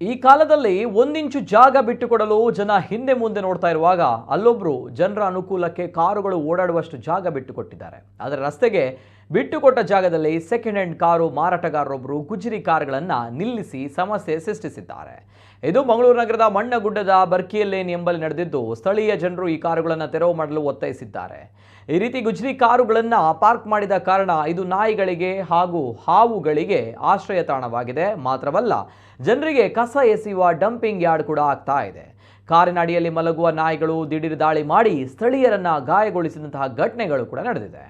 ಈ ಕಾಲದಲ್ಲಿ ಒಂದಿಂಚು ಜಾಗ ಬಿಟ್ಟುಕೊಡಲು ಜನ ಹಿಂದೆ ಮುಂದೆ ನೋಡ್ತಾ ಇರುವಾಗ ಅಲ್ಲೊಬ್ರು ಜನರ ಅನುಕೂಲಕ್ಕೆ ಕಾರುಗಳು ಓಡಾಡುವಷ್ಟು ಜಾಗ ಬಿಟ್ಟುಕೊಟ್ಟಿದ್ದಾರೆ. ಆದರೆ ರಸ್ತೆಗೆ ಬಿಟ್ಟುಕೊಟ್ಟ ಜಾಗದಲ್ಲಿ ಸೆಕೆಂಡ್ ಹ್ಯಾಂಡ್ ಕಾರು ಮಾರಾಟಗಾರರೊಬ್ಬರು ಗುಜರಿ ಕಾರುಗಳನ್ನು ನಿಲ್ಲಿಸಿ ಸಮಸ್ಯೆ ಸೃಷ್ಟಿಸಿದ್ದಾರೆ. ಇದು ಮಂಗಳೂರು ನಗರದ ಮಣ್ಣಗುಡ್ಡದ ಬರ್ಕಿಯಲ್ಲೇನ್ ಎಂಬಲ್ಲಿ ನಡೆದಿದ್ದು, ಸ್ಥಳೀಯ ಜನರು ಈ ಕಾರುಗಳನ್ನು ತೆರವು ಮಾಡಲು ಒತ್ತಾಯಿಸಿದ್ದಾರೆ. ಈ ರೀತಿ ಗುಜರಿ ಕಾರುಗಳನ್ನು ಪಾರ್ಕ್ ಮಾಡಿದ ಕಾರಣ ಇದು ನಾಯಿಗಳಿಗೆ ಹಾಗೂ ಹಾವುಗಳಿಗೆ ಆಶ್ರಯ ತಾಣವಾಗಿದೆ. ಮಾತ್ರವಲ್ಲ, ಜನರಿಗೆ ಕಸ ಎಸೆಯುವ ಡಂಪಿಂಗ್ ಯಾರ್ಡ್ ಕೂಡ ಆಗ್ತಾ ಇದೆ. ಕಾರಿನ ಅಡಿಯಲ್ಲಿ ಮಲಗುವ ನಾಯಿಗಳು ದಿಢೀರ್ ದಾಳಿ ಮಾಡಿ ಸ್ಥಳೀಯರನ್ನ ಗಾಯಗೊಳಿಸಿದಂತಹ ಘಟನೆಗಳು ಕೂಡ ನಡೆದಿದೆ.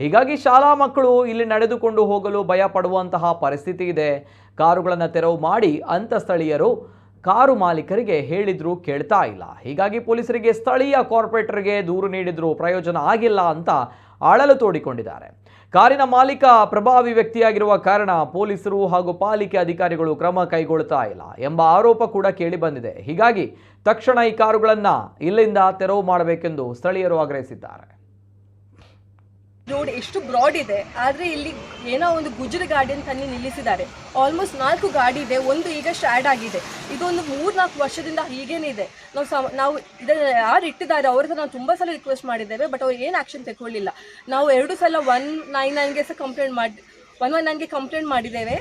ಹೀಗಾಗಿ ಶಾಲಾ ಮಕ್ಕಳು ಇಲ್ಲಿ ನಡೆದುಕೊಂಡು ಹೋಗಲು ಭಯ ಪಡುವಂತಹ ಪರಿಸ್ಥಿತಿ ಇದೆ. ಕಾರುಗಳನ್ನು ತೆರವು ಮಾಡಿ ಅಂತ ಸ್ಥಳೀಯರು ಕಾರು ಮಾಲೀಕರಿಗೆ ಹೇಳಿದ್ರು ಕೇಳ್ತಾ ಇಲ್ಲ. ಹೀಗಾಗಿ ಪೊಲೀಸರಿಗೆ ಸ್ಥಳೀಯ ಕಾರ್ಪೊರೇಟರ್ಗೆ ದೂರು ನೀಡಿದ್ರು ಪ್ರಯೋಜನ ಆಗಿಲ್ಲ ಅಂತ ಅಳಲು ತೋಡಿಕೊಂಡಿದ್ದಾರೆ. ಕಾರಿನ ಮಾಲೀಕ ಪ್ರಭಾವಿ ವ್ಯಕ್ತಿಯಾಗಿರುವ ಕಾರಣ ಪೊಲೀಸರು ಹಾಗೂ ಪಾಲಿಕೆ ಅಧಿಕಾರಿಗಳು ಕ್ರಮ ಕೈಗೊಳ್ತಾ ಇಲ್ಲ ಎಂಬ ಆರೋಪ ಕೂಡ ಕೇಳಿ ಬಂದಿದೆ. ಹೀಗಾಗಿ ತಕ್ಷಣ ಈ ಕಾರುಗಳನ್ನು ಇಲ್ಲಿಂದ ತೆರವು ಮಾಡಬೇಕೆಂದು ಸ್ಥಳೀಯರು ಆಗ್ರಹಿಸಿದ್ದಾರೆ. ರೋಡ್ ಎಷ್ಟು ಬ್ರಾಡ್ ಇದೆ. ಆದರೆ ಇಲ್ಲಿ ಏನೋ ಒಂದು ಗುಜರಿ ಗಾಡಿಯನ್ನು ತಂದು ನಿಲ್ಲಿಸಿದ್ದಾರೆ. ಆಲ್ಮೋಸ್ಟ್ ನಾಲ್ಕು ಗಾಡಿ ಇದೆ, ಒಂದು ಈಗ ಶ್ಯಾಡ್ ಆಗಿದೆ. ಇದೊಂದು ಮೂರ್ನಾಲ್ಕು ವರ್ಷದಿಂದ ಹೀಗೇನೇ ಇದೆ. ನಾವು ಸಮ, ನಾವು ಇದನ್ನು ಯಾರು ಇಟ್ಟಿದ್ದಾರೆ, ಅವ್ರ ನಾವು ತುಂಬ ಸಲ ರಿಕ್ವೆಸ್ಟ್ ಮಾಡಿದ್ದೇವೆ ಬಟ್ ಅವ್ರು ಏನು ಆ್ಯಕ್ಷನ್ ತಗೊಳ್ಳಿಲ್ಲ ನಾವು ಎರಡು ಸಲ ಒನ್ ನೈನ್ ನೈನ್ಗೆ ಸಹ ಕಂಪ್ಲೇಂಟ್ ಮಾಡಿ ಒನ್ ಒನ್ ನೈನ್ಗೆ ಕಂಪ್ಲೇಂಟ್ ಮಾಡಿದ್ದೇವೆ.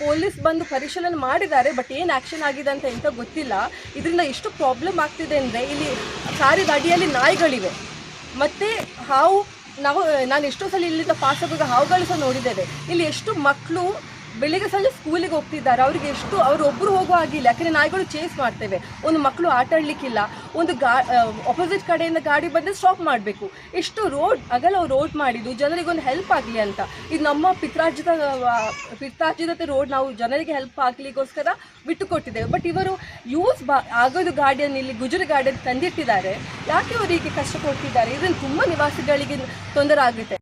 ಪೊಲೀಸ್ ಬಂದು ಪರಿಶೀಲನೆ ಮಾಡಿದ್ದಾರೆ ಬಟ್ ಏನು ಆ್ಯಕ್ಷನ್ ಆಗಿದೆ ಅಂತ ಎಂತ ಗೊತ್ತಿಲ್ಲ. ಇದರಿಂದ ಎಷ್ಟು ಪ್ರಾಬ್ಲಮ್ ಆಗ್ತಿದೆ ಅಂದರೆ ಇಲ್ಲಿ ಸಾರಿಗೆ ಅಡಿಯಲ್ಲಿ ನಾಯಿಗಳಿವೆ. ಮತ್ತೆ ಹಾವು ನಾವು ನಾನು ಎಷ್ಟೋ ಸಲ ಇಲ್ಲಿಂದ ಪಾಸ್ ಆಗುವಾಗ ಹಾವುಗಳು ಸಹ ನೋಡಿದ್ದೇವೆ. ಇಲ್ಲಿ ಎಷ್ಟು ಮಕ್ಕಳು ಬೆಳಿಗ್ಗೆ ಸಂಜೆ ಸ್ಕೂಲಿಗೆ ಹೋಗ್ತಿದ್ದಾರೆ. ಅವರಿಗೆ ಎಷ್ಟು, ಅವರು ಒಬ್ಬರು ಹೋಗುವ ಆಗಿಲ್ಲ ಯಾಕಂದರೆ ನಾಯಿಗಳು ಚೇಸ್ ಮಾಡ್ತೇವೆ. ಒಂದು ಮಕ್ಕಳು ಆಟ ಆಡಲಿಕ್ಕಿಲ್ಲ. ಒಂದು ಗಾ ಅಪೋಸಿಟ್ ಕಡೆಯಿಂದ ಗಾಡಿ ಬಂದರೆ ಸ್ಟಾಪ್ ಮಾಡಬೇಕು. ಎಷ್ಟು ರೋಡ್ ಅಗಲ ರೋಡ್ ಮಾಡಿದ್ದು. ಜನರಿಗೆ ಒಂದು ಹೆಲ್ಪ್ ಆಗಲಿ ಅಂತ. ಇದು ನಮ್ಮ ಪಿತ್ರಾರ್ಜಿತ ಪಿತ್ರಾರ್ಜಿತ ರೋಡ್ ನಾವು ಜನರಿಗೆ ಹೆಲ್ಪ್ ಆಗಲಿಗೋಸ್ಕರ ಬಿಟ್ಟು ಕೊಟ್ಟಿದ್ದೇವೆ ಬಟ್ ಇವರು ಯೂಸ್ ಬಾ, ಆಗೋದು ಗಾಡಿಯನ್ನು ಇಲ್ಲಿ ಗುಜರಿ ಗಾಡಿಯನ್ನು ತಂದಿಟ್ಟಿದ್ದಾರೆ. ಯಾಕೆ ಅವರಿಗೆ ಕಷ್ಟ ಕೊಡ್ತಿದ್ದಾರೆ ಇದನ್ನು ತುಂಬ ನಿವಾಸಿಗಳಿಗೆ ತೊಂದರೆ ಆಗುತ್ತೆ.